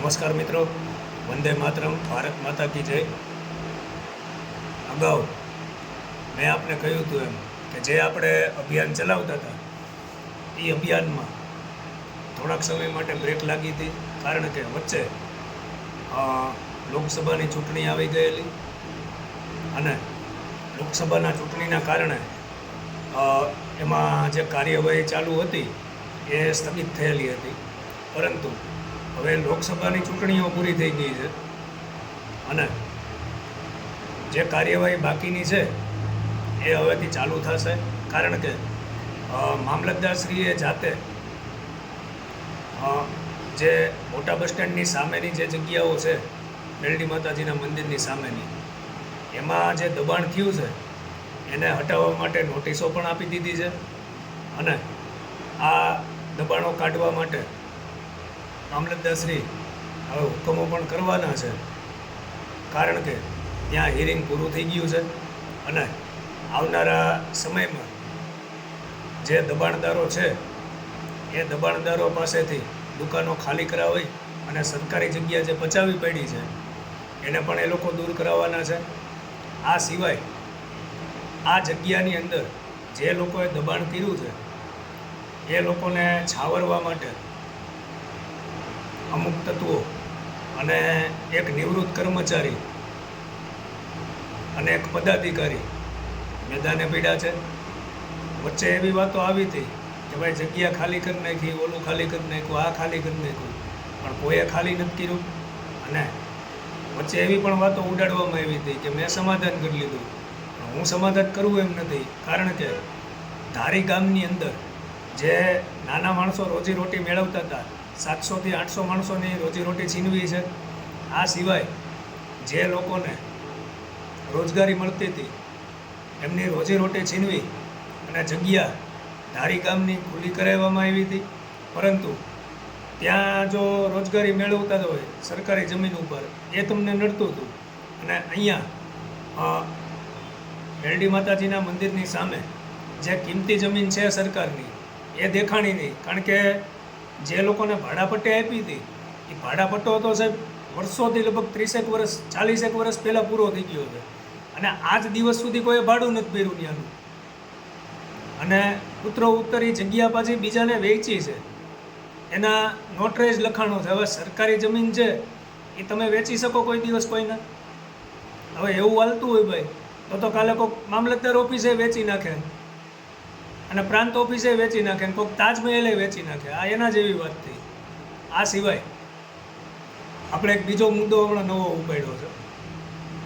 નમસ્કાર મિત્રો. વંદે માતરમ, ભારત માતા કી જય. અગાઉ મેં આપને કહ્યું હતું એમ કે જે આપણે અભિયાન ચલાવતા હતા એ અભિયાનમાં થોડાક સમય માટે બ્રેક લાગી હતી, કારણ કે વચ્ચે લોકસભાની ચૂંટણી આવી ગયેલી અને લોકસભાના ચૂંટણીના કારણે એમાં જે કાર્યવાહી ચાલુ હતી, એ સ્થગિત થયેલી હતી. પરંતુ હવે લોકસભાની ચૂંટણીઓ પૂરી થઈ ગઈ છે. અને જે કાર્યવાહી બાકીની છે, એ હવેથી ચાલુ થશે. કારણ કે મામલતદારશ્રીએ જાતે જે મોટા બસ સ્ટેન્ડની સામેની જે જગ્યાઓ છે મેલડી માતાજીના મંદિરની સામેની, એમાં જે દબાણ થયું છે, એને હટાવવા માટે નોટિસો પણ આપી દીધી છે. અને આ દબાણો કાઢવા માટે મામલતદારશ્રી હવે હુકમો પણ કરવાના છે. કારણ કે ત્યાં હિયરિંગ પૂરું થઈ ગયું છે અને આવનારા સમયમાં જે દબાણદારો છે, એ દબાણદારો પાસેથી દુકાનો ખાલી કરાવી અને સરકારી જગ્યા જે પચાવી પડી છે, એને પણ એ લોકો દૂર કરાવવાના છે. આ સિવાય આ જગ્યાની અંદર જે લોકોએ દબાણ કર્યું છે, એ લોકોને છાવરવા માટે અમુક તત્વો અને એક નિવૃત્ત કર્મચારી અને એક પદાધિકારી મેદાને પીડા છે. વચ્ચે એવી વાતો આવી હતી કે ભાઈ જગ્યા ખાલી કરી નાખી, ઓલું ખાલી કરી નાખ્યું, આ ખાલી કરી નાખ્યું. પણ કોઈએ ખાલી નથી કર્યું. અને વચ્ચે એવી પણ વાતો ઉડાડવામાં આવી હતી કે મેં સમાધાન કરી લીધું. પણ હું સમાધાન કરવું એમ નથી. કારણ કે ધારી ગામની અંદર જે નાના માણસો રોજીરોટી મેળવતા હતા સાતસોથી આઠસો માણસોની રોજીરોટી છીનવી છે. આ સિવાય જે લોકોને રોજગારી મળતી હતી, એમની રોજીરોટી છીનવી અને જગ્યા ધારી ગામની ખુલ્લી કરાવવામાં આવી હતી. પરંતુ ત્યાં જો રોજગારી મેળવતા હોય સરકારી જમીન ઉપર, એ તમને નડતું હતું. અને અહીંયા મેરડી માતાજીના મંદિરની સામે જે કિંમતી જમીન છે સરકારની, એ દેખાણી નહીં. કારણ કે જે લોકોને ભાડાપટ્ટી આપી હતી, એ ભાડાપટ્ટો હતો સાહેબ વર્ષોથી લગભગ ત્રીસેક વર્ષ, ચાલીસેક વર્ષ પહેલાં પૂરો થઈ ગયો છે અને આજ દિવસ સુધી કોઈ ભાડું નથી ભર્યું ત્યાંનું અને ઉત્તરો ઉત્તરી જગ્યા પાછી બીજાને વેચી છે. એના નોટરેજ લખાણો છે. હવે સરકારી જમીન છે, એ તમે વેચી શકો કોઈ દિવસ કોઈને. હવે એવું હાલતું હોય ભાઈ, તો તો કાલે કોઈ મામલતદાર ઓફિસે વેચી નાખે. અને પ્રાંત ઓફિસે વેચી નાખે ને કોઈક તાજમહેલે વેચી નાખે. આ એના જેવી વાત થઈ. આ સિવાય આપણે એક બીજો મુદ્દો હમણાં નવો ઉપાડ્યો છે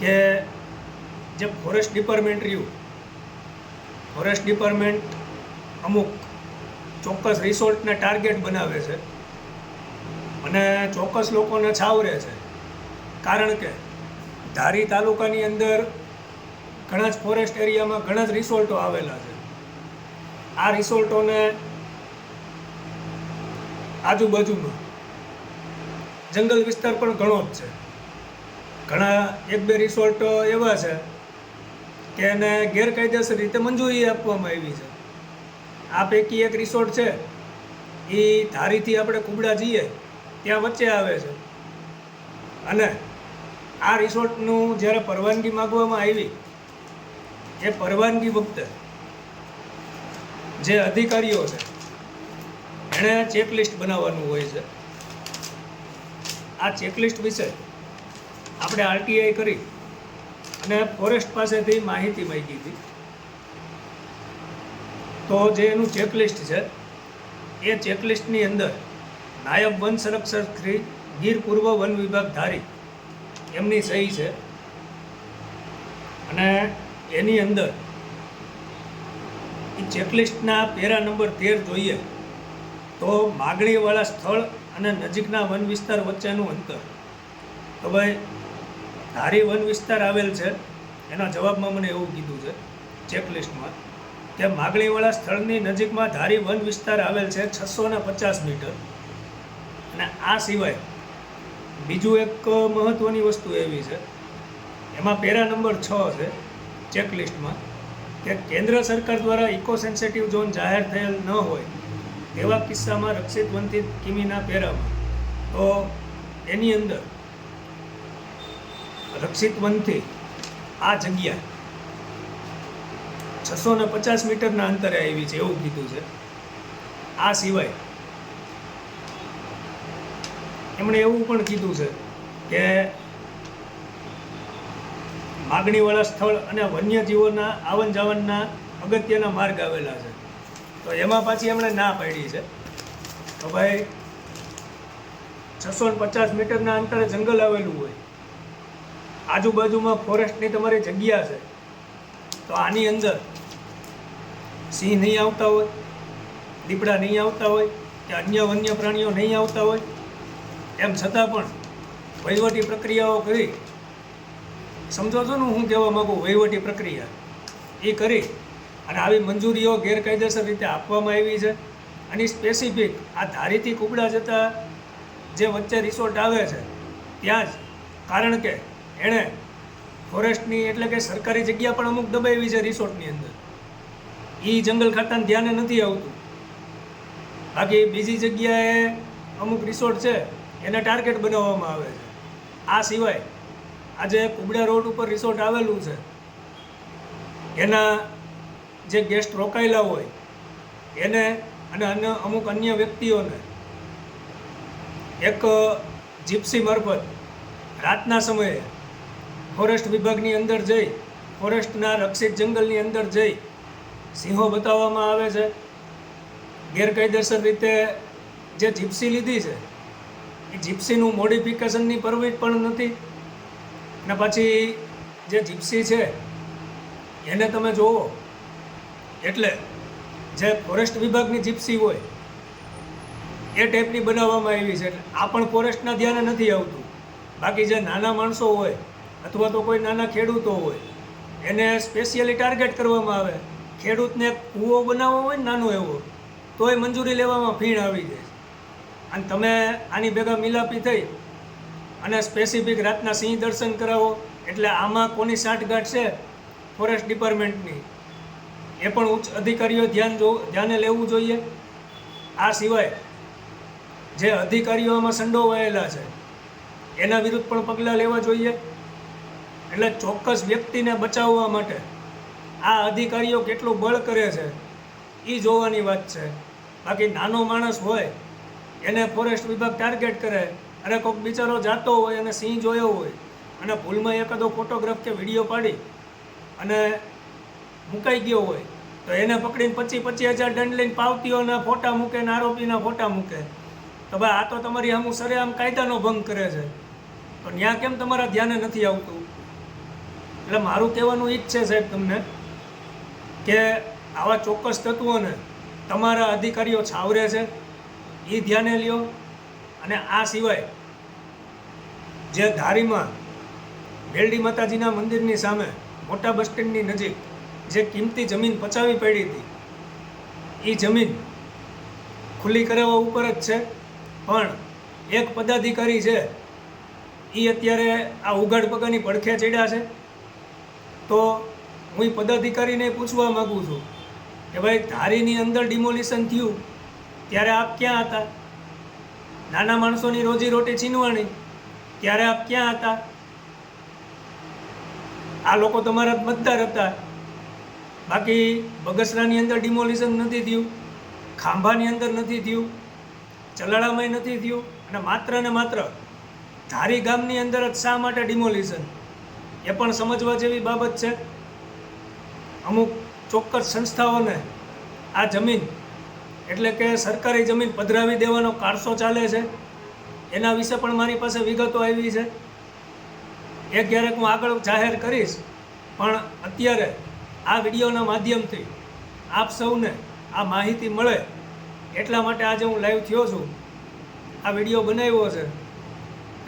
કે જે ફોરેસ્ટ ડિપાર્ટમેન્ટ રહ્યું ફોરેસ્ટ ડિપાર્ટમેન્ટ અમુક ચોક્કસ રિસોર્ટને ટાર્ગેટ બનાવે છે અને ચોક્કસ લોકોને છાવરે છે. કારણ કે ધારી તાલુકાની અંદર ઘણા જ ફોરેસ્ટ એરિયામાં ઘણા જ રિસોર્ટો આવેલા છે. આ રિસોર્ટોને આજુબાજુમાં જંગલ વિસ્તાર પણ ઘણો જ છે. ઘણા એક બે રિસોર્ટ એવા છે કે એને ગેરકાયદેસર રીતે મંજૂરી આપવામાં આવી છે. આ પૈકી એક રિસોર્ટ છે એ ધારીથી આપણે કુબડા જઈએ, ત્યાં વચ્ચે આવે છે. અને આ રિસોર્ટનું જ્યારે પરવાનગી માગવામાં આવી, એ પરવાનગી વખતે જે અધિકારીઓ છે, એણે ચેકલિસ્ટ બનાવવાનું હોય છે. આ ચેકલિસ્ટ વિશે આપણે આરટીઆઈ કરી અને ફોરેસ્ટ પાસેથી માહિતી માગી હતી. તો જે એનું ચેકલિસ્ટ છે, એ ચેકલિસ્ટની અંદર નાયબ વન સંરક્ષક શ્રી ગીર પૂર્વ વન વિભાગ ધારી એમની સહી છે. અને એની અંદર ચેકલિસ્ટના પેરા નંબર તેર જોઈએ. તો માગણીવાળા સ્થળ અને નજીકના વન વિસ્તાર વચ્ચેનું અંતર. તો ભાઈ, ધારી વન વિસ્તાર આવેલ છે. એના જવાબમાં મને એવું કીધું છે, ચેકલિસ્ટમાં, કે માગણીવાળા સ્થળની નજીકમાં ધારી વન વિસ્તાર આવેલ છે છસો ને પચાસ મીટર. અને આ સિવાય બીજું એક મહત્ત્વની વસ્તુ એવી છે, એમાં પેરા નંબર છ છે, ચેકલિસ્ટમાં. કે કેન્દ્ર સરકાર દ્વારા ઇકો સેન્સિટિવ ઝોન જાહેર થયેલ ન હોય, એવા કિસ્સામાં રક્ષિત વંથિત કિમીના પેરામાં તો એની અંદર રક્ષિત વનથી આ જગ્યા છસો ને પચાસ મીટરના અંતરે આવી છે એવું કીધું છે. આ સિવાય એમણે એવું પણ કીધું છે કે માગણીવાળા સ્થળ અને વન્યજીવોના આવન જાવનના અગત્યના માર્ગ આવેલા છે. તો એમાં પાછી એમણે ના પાડી છે. તો ભાઈ, છસો પચાસ મીટરના અંતરે જંગલ આવેલું હોય. આજુબાજુમાં ફોરેસ્ટની તમારી જગ્યા છે. તો આની અંદર સિંહ નહીં આવતા હોય, દીપડા નહીં આવતા હોય, કે અન્ય વન્ય પ્રાણીઓ નહીં આવતા હોય, એમ છતાં પણ વહીવટી પ્રક્રિયાઓ કરી સમજો છો ને હું કહેવા માગું, વહીવટી પ્રક્રિયા. એ કરી અને આવી મંજૂરીઓ ગેરકાયદેસર રીતે આપવામાં આવી છે. અને સ્પેસિફિક આ ધારીથી કુબડા જતા જે વચ્ચે રિસોર્ટ આવે છે, ત્યાં જ. કારણ કે એણે ફોરેસ્ટની એટલે કે સરકારી જગ્યા પણ અમુક દબાવી છે રિસોર્ટની અંદર. એ જંગલ ખાતાને ધ્યાને નથી આવતું. બાકી બીજી જગ્યાએ અમુક રિસોર્ટ છે, એને ટાર્ગેટ બનાવવામાં આવે છે. આ સિવાય આજે કુબડા રોડ ઉપર રિસોર્ટ આવેલું છે. એના જે ગેસ્ટ રોકાયેલા હોય, એને અને અન્ય અમુક અન્ય વ્યક્તિઓને એક જીપ્સી મારફત રાતના સમયે ફોરેસ્ટ વિભાગની અંદર જઈ ફોરેસ્ટના રક્ષિત જંગલની અંદર જઈ સિંહો બતાવવામાં આવે છે. ગેરકાયદેસર રીતે જે જીપ્સી લીધી છે, એ જીપ્સીનું મોડિફિકેશનની પરમિટ પણ નથી. ને પછી જે જીપ્સી છે, એને તમે જુઓ. એટલે જે ફોરેસ્ટ વિભાગની જીપ્સી હોય, એ ટાઈપની બનાવવામાં આવી છે. એટલે આ પણ ફોરેસ્ટના ધ્યાને નથી આવતું. બાકી જે નાના માણસો હોય, અથવા તો કોઈ નાના ખેડૂતો હોય, એને સ્પેશિયલી ટાર્ગેટ કરવામાં આવે. ખેડૂતને કૂવો બનાવવો હોય નાનો એવો, તોય મંજૂરી લેવામાં ફીણ આવી જાય. અને તમે આની ભેગા મિલાપી થઈ અને સ્પેસિફિક રાતના સિંહ દર્શન કરાવો. એટલે આમાં કોની સાંઠગાંઠ છે? ફોરેસ્ટ ડિપાર્ટમેન્ટની એ પણ ઉચ્ચ અધિકારીઓ ધ્યાન જો, ધ્યાને લેવું જોઈએ. આ સિવાય જે અધિકારીઓમાં સંડોવાયેલા છે, એના વિરુદ્ધ પણ પગલાં લેવા જોઈએ. એટલે ચોક્કસ વ્યક્તિને બચાવવા માટે આ અધિકારીઓ કેટલું બળ કરે છે એ જોવાની વાત છે. બાકી નાનો માણસ હોય, એને ફોરેસ્ટ વિભાગ ટાર્ગેટ કરે અને કોઈક બિચારો જાતો હોય અને સિંહ જોયો હોય અને ભૂલમાં એકાદો ફોટોગ્રાફ કે વીડિયો પાડી અને મુકાઈ ગયો હોય, તો એને પકડીને પચીસ પચીસ હજાર દંડ લઈને પાવતીઓના ફોટા મૂકે ને આરોપીના ફોટા મૂકે. તો ભાઈ આ તો તમારી આમ સરેઆમ કાયદાનો ભંગ કરે છે. તો ત્યાં કેમ તમારા ધ્યાને નથી આવતું? એટલે મારું કહેવાનું જ છે સાહેબ તમને કે આવા ચોક્કસ તત્વોને તમારા અધિકારીઓ છાવરે છે. એ ધ્યાને લ્યો અને આ સિવાય જે ધારીમાં બેલડી માતાજીના મંદિરની સામે મોટા બસ સ્ટેન્ડની નજીક જે કિંમતી જમીન પચાવી પડી હતી એ જમીન ખુલ્લી કરાવવા ઉપર જ છે. પણ એક પદાધિકારી છે એ અત્યારે આ ઉઘાડ પગાની પડખે ચડ્યા છે. તો હું પદાધિકારીને પૂછવા માગું છું કે ભાઈ, ધારીની અંદર ડિમોલિશન થયું, ત્યારે આપ ક્યાં હતા? નાના માણસોની રોજી રોટી છીનવાણી ત્યારે આપ ક્યાં હતા? આ લોકો તમારા મતદાર હતા. બાકી બગસરાની અંદર ડિમોલિશન નથી થયું, ખાંભાની અંદર નથી થયું ચલાળામાં નથી થયું અને માત્ર ને માત્ર ધારી ગામની અંદર જ શા માટે ડિમોલિશન એ પણ સમજવા જેવી બાબત છે. અમુક ચોક્કસ સંસ્થાઓને આ જમીન એટલે કે સરકારી જમીન પધરાવી દેવાનો કારસો ચાલે છે. એના વિશે પણ મારી પાસે વિગતો આવી છે. એ ક્યારેક હું આગળ જાહેર કરીશ, પણ અત્યારે આ વિડીયોના માધ્યમથી આપ સૌને આ માહિતી મળે એટલા માટે આજે હું લાઈવ થયો છું. આ વીડિયો બનાવ્યો છે.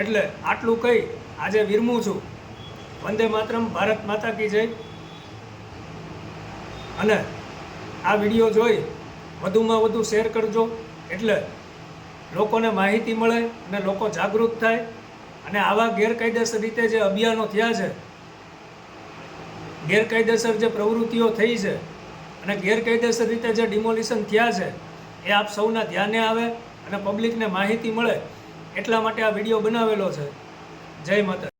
એટલે આટલું કહી આજે વિરમું છું. વંદે માતરમ, ભારત માતા કી જય. અને આ વીડિયો જોઈ વધુમાં વધુ શેર કરજો. એટલે લોકોને માહિતી મળે અને લોકો જાગૃત થાય અને આવા ગેરકાયદેસર રીતે જે અભિયાનો થયા છે, ગેરકાયદેસર જે પ્રવૃત્તિઓ થઈ છે અને ગેરકાયદેસર રીતે જે ડિમોલિશન થયા છે, એ આપ સૌના ધ્યાને આવે અને પબ્લિકને માહિતી મળે એટલા માટે આ વીડિયો બનાવેલો છે. જય માતા